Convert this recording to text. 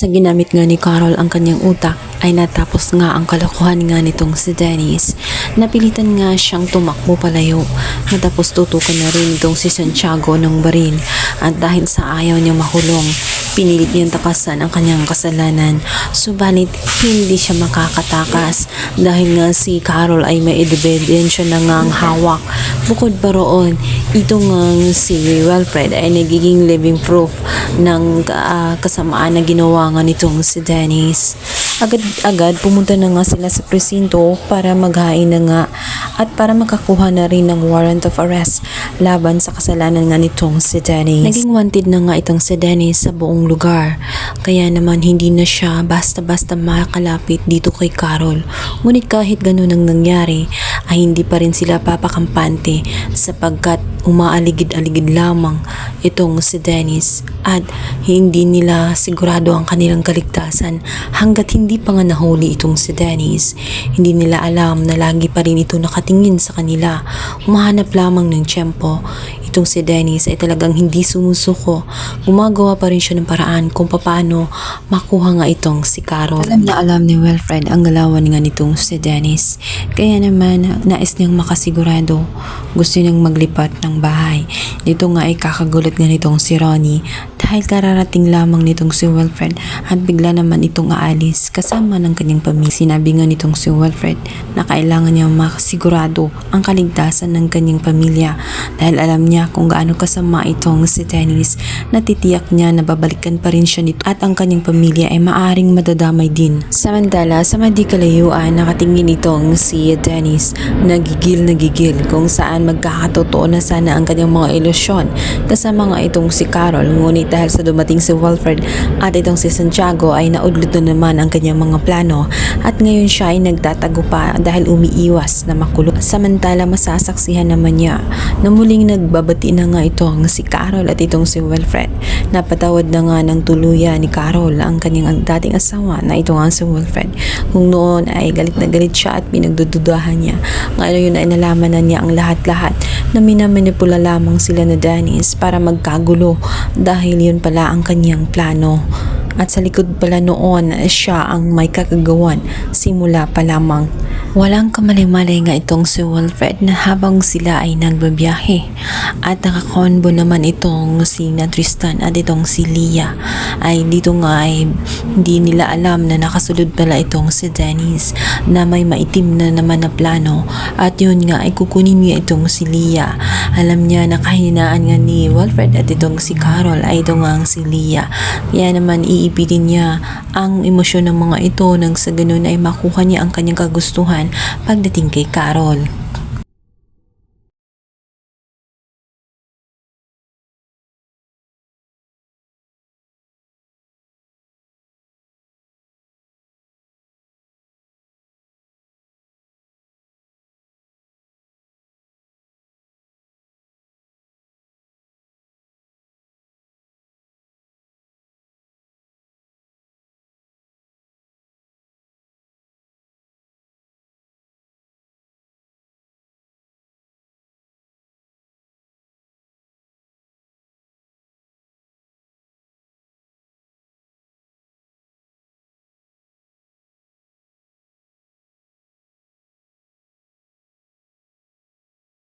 Sa ginamit nga ni Carol ang kanyang utak ay natapos nga ang kalokohan nga nitong si Dennis. Napilitan nga siyang tumakbo palayo. Natapos tutukan na rin itong si Santiago ng baril at dahil sa ayaw niyang makulong, pinilit niyang takasan ang kanyang kasalanan. Subalit hindi siya makakatakas dahil nga si Carol ay may ebidensya na nga ang hawak. Bukod pa roon, ito nga si Wilfred ay nagiging living proof ng ah, kasamaan na ginawa nga nitong si Dennis. Agad-agad pumunta na nga sila sa presinto para maghain na nga at para makakuha na rin ng warrant of arrest laban sa kasalanan nga nitong si Dennis. Naging wanted na nga itong si Dennis sa buong lugar. Kaya naman hindi na siya basta-basta makalapit dito kay Carol. Ngunit kahit ganun ang nangyari ay hindi pa rin sila papakampante sapagkat umaaligid-aligid lamang itong si Dennis at hindi nila sigurado ang kanilang kaligtasan hanggat hindi pa nga nahuli itong si Dennis. Hindi nila alam na lagi pa rin ito nakatingin sa kanila. Humahanap lamang ng tiyempo. Itong si Dennis ay talagang hindi sumusuko. Gumagawa pa rin siya ng paraan kung paano makuha nga itong si Carol. Alam na alam ni Wilfred ang galawan nga nitong si Dennis. Kaya naman nais niyang makasigurado. Gusto niyang maglipat ng bahay. Dito nga ay kakagulat nga nitong si Ronnie dahil kararating lamang nitong si Wilfred at bigla naman itong aalis kasama ng kanyang pamilya. Sinabi nga nitong si Wilfred na kailangan niya makasigurado ang kaligtasan ng kanyang pamilya dahil alam niya kung gaano kasama itong si Dennis. Natitiyak niya na babalikan pa rin siya nito at ang kanyang pamilya ay maaring madadamay din. Samantala, sa madi kalayuan, nakatingin itong si Dennis nagigil nagigil kung saan magkakatotoo na sana ang kanyang mga ilusyon kasama nga itong si Carol ngunit dahil sa dumating si Wilfred at itong si Santiago ay naudlot na naman ang kanyang mga plano at ngayon siya ay nagtatago pa dahil umiiwas na makulong. Samantala masasaksihan naman niya na muling nagbabati na nga itong si Carol at itong si Wilfred. Napatawad na nga ng tuluyan ni Carol ang kanyang dating asawa na ito nga si Wilfred. Kung noon ay galit na galit siya at pinagdududahan niya. Ngayon ay nalaman na niya ang lahat-lahat na minamanipula lamang sila na Dennis para magkagulo dahil yun pala ang kanyang plano. At sa likod pala noon siya ang may kakagawan simula pa lamang. Walang kamali-mali nga itong si Wilfred na habang sila ay nagbabiyahe at nakakonbo naman itong si na Tristan at itong si Lia ay dito nga ay hindi nila alam na nakasulod pala itong si Dennis na may maitim na naman na plano at yun nga ay kukunin niya itong si Lia. Alam niya na kahinaan nga ni Wilfred at itong si Carol ay ito nga si Lia. Kaya naman iipitin niya ang emosyon ng mga ito nang sa ganun ay makuha niya ang kanyang kagustuhan pagdating kay Carol.